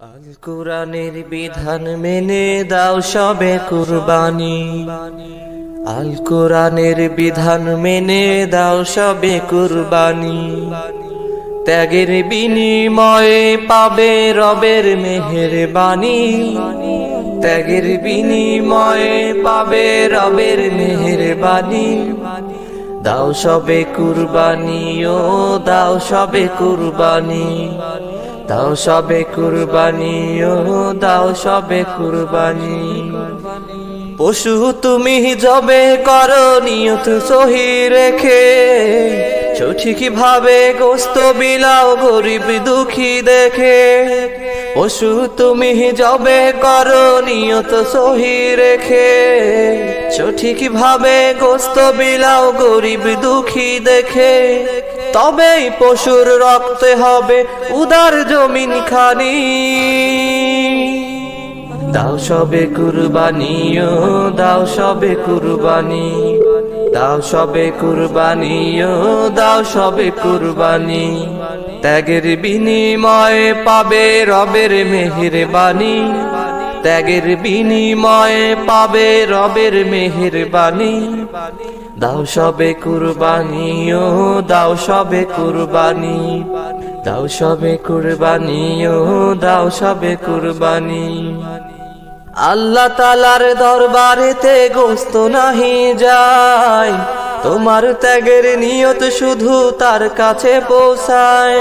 আল কোরআনের বিধান মেনে দাও সবে কুরবানি। আল কোরআনের বিধান মেনে দাও সবে কুরবানি। ত্যাগের বিনিময়ে পাবে রবের মেহের মেহেরবানি। ত্যাগের বিনিময়ে পাবে রবের মেহের মেহেরবানি। দাও সবে কুরবানি ও দাও সবে কুরবানি। দাও সবে কুরবানি, ও দাও সবে কুরবানি। পশু তুমি জবে করো নিয়ত সহি রেখে, সঠিক ভাবে গোস্ত বিলাও গরিব দুঃখী দেখে। পশু তুমি জবে করো নিয়ত সহি রেখে, সঠিক ভাবে গোস্ত বিলাও গরিব দুঃখী দেখে। তবেই পশুর রক্তে হবে উদার জমিন খানি। দাও সবে কুরবানি, ও দাও সবে কুরবানি। দাও সবে কুরবানি, ও দাও সবে কুরবানি। ত্যাগের বিনিময়ে পাবে রবের মেহেরবানি। ত্যাগের বিনিময়ে পাবে রবের মেহেরবানি। দাও সবে কুরবানি, ও দাও সবে কুরবানি। দাও সবে কুরবানি, ও দাও সবে কুরবানি। আল্লাহ তালার দরবারেতে গোস্ত নাহি যায়। তোমার ত্যাগের নিয়ত শুধু তার কাছে পৌঁছায়।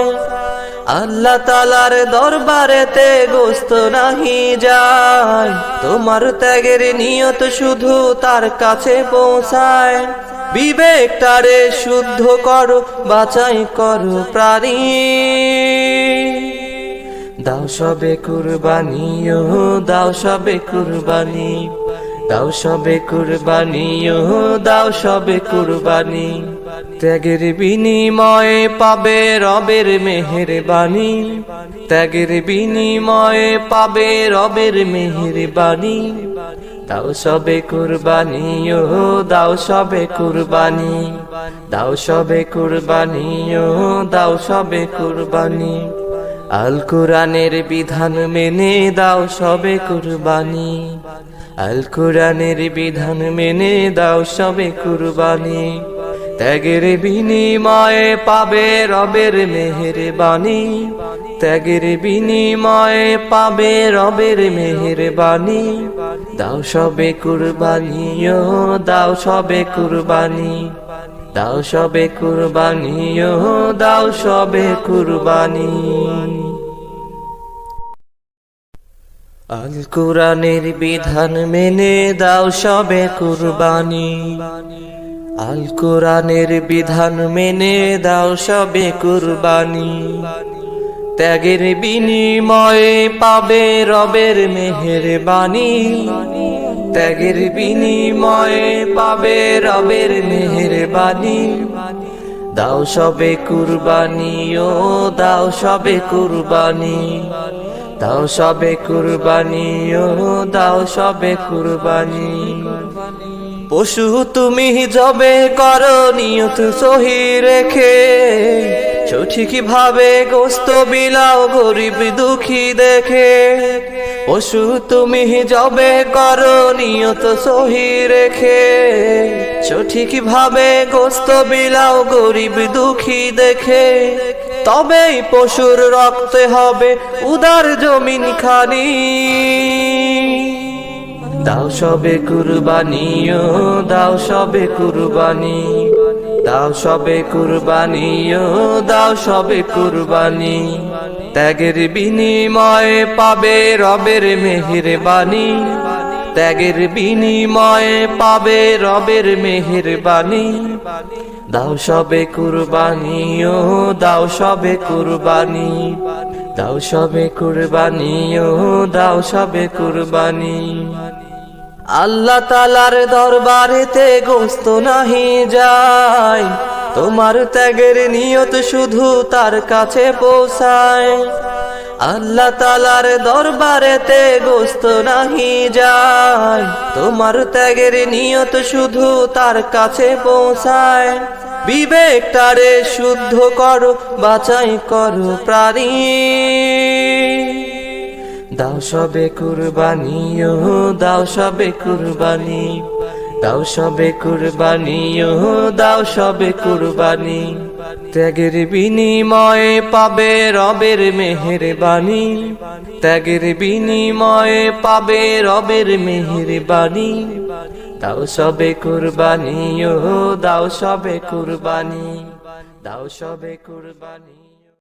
আল্লাহ তালার দরবারেতে গোস্ত নাহি যায়। তোমার ত্যাগের নিয়ত শুধু তার কাছে পৌঁছায়। বিবেকটারে শুদ্ধ করো, বাছাই করো প্রাণী। দাও সবে কুরবানি, ও দাও সবে কুরবানি। দাও সবে কুরবানি, ও দাও সবে কুরবানি। ত্যাগের বিনিময়ে পাবে রবের মেহেরবানি ত্যাগের বিনিময়ে পাবে রবের মেহেরবানি দাও সবে কুরবানি, ও দাও সবে কুরবানি। দাও সবে কুরবানি, ও দাও সবে কুরবানি। আল কোরআনের বিধান মেনে দাও সবে কুরবানি। আল কোরআনের বিধান মেনে দাও সবে কুরবানি। ত্যাগের বিনিময়ে পাবে রবের মেহেরবানি ত্যাগের বিনিময়ে পাবে রবের মেহেরবানি দাও সবে কুরবানি, ও দাও সবে কুরবানি। দাও সবে কুরবানি, ও দাও সবে কুরবানি। আল কোরআনের বিধান মেনে দাও সবে কুরবানি। আল কোরআনের বিধান মেনে দাও সবে কুরবানি। ত্যাগের বিনিময়ে পাবে রবের মেহেরবানি। ত্যাগের বিনিময়ে পাবে রবের মেহেরবানি। দাও সবে কুরবানি ও দাও সবে কুরবানি। দাও সবে কুরবানি, ও দাও সবে কুরবানি। পশু তুমি জবে করো, নিয়ত সহি রেখে। সঠিক ভাবে গোস্ত বিলাও, গরিব দুঃখী দেখে। পশু তুমি জবে করো, নিয়ত সহি রেখে। সঠিক ভাবে গোস্ত বিলাও, গরিব দুঃখী দেখে। তবেই পশুর রক্তে হবে উদার জমিন খানি। দাও সবে কুরবানি, ও দাও সবে কুরবানি। দাও সবে কুরবানি, ও দাও সবে কুরবানি। ত্যাগের বিনিময়ে পাবে রবের মেহেরবানি। ত্যাগের বিনিময়ে পাবে রবের মেহেরবানি। দাও সবে কুরবানি, ও দাও সবে কুরবানি। দাও সবে কুরবানি, ও দাও সবে কুরবানি। আল্লাহ তালার দরবারেতে গোস্ত নাহি যায়। তোমার ত্যাগের নিয়ত শুধু তার কাছে পৌঁছায়। আল্লাহ তালার দরবারেতে গোস্ত নাহি যায়। তোমার ত্যাগের নিয়ত শুধু তার কাছে পৌঁছায়। বিবেকটারে শুদ্ধ করো, বাছাই করো প্রাণী। দাও সবে কুরবানি দাও সবে কুরবানি। দাও সবে কুরবানি ও দাও সবে কুরবানি। ত্যাগের বিনিময়ে পাবে রবের মেহেরবানি। ত্যাগের বিনিময়ে পাবে রবের মেহেরবানি। দাও সবে কুরবানি ও দাও সবে কুরবানি। দাও সবে কুরবানি।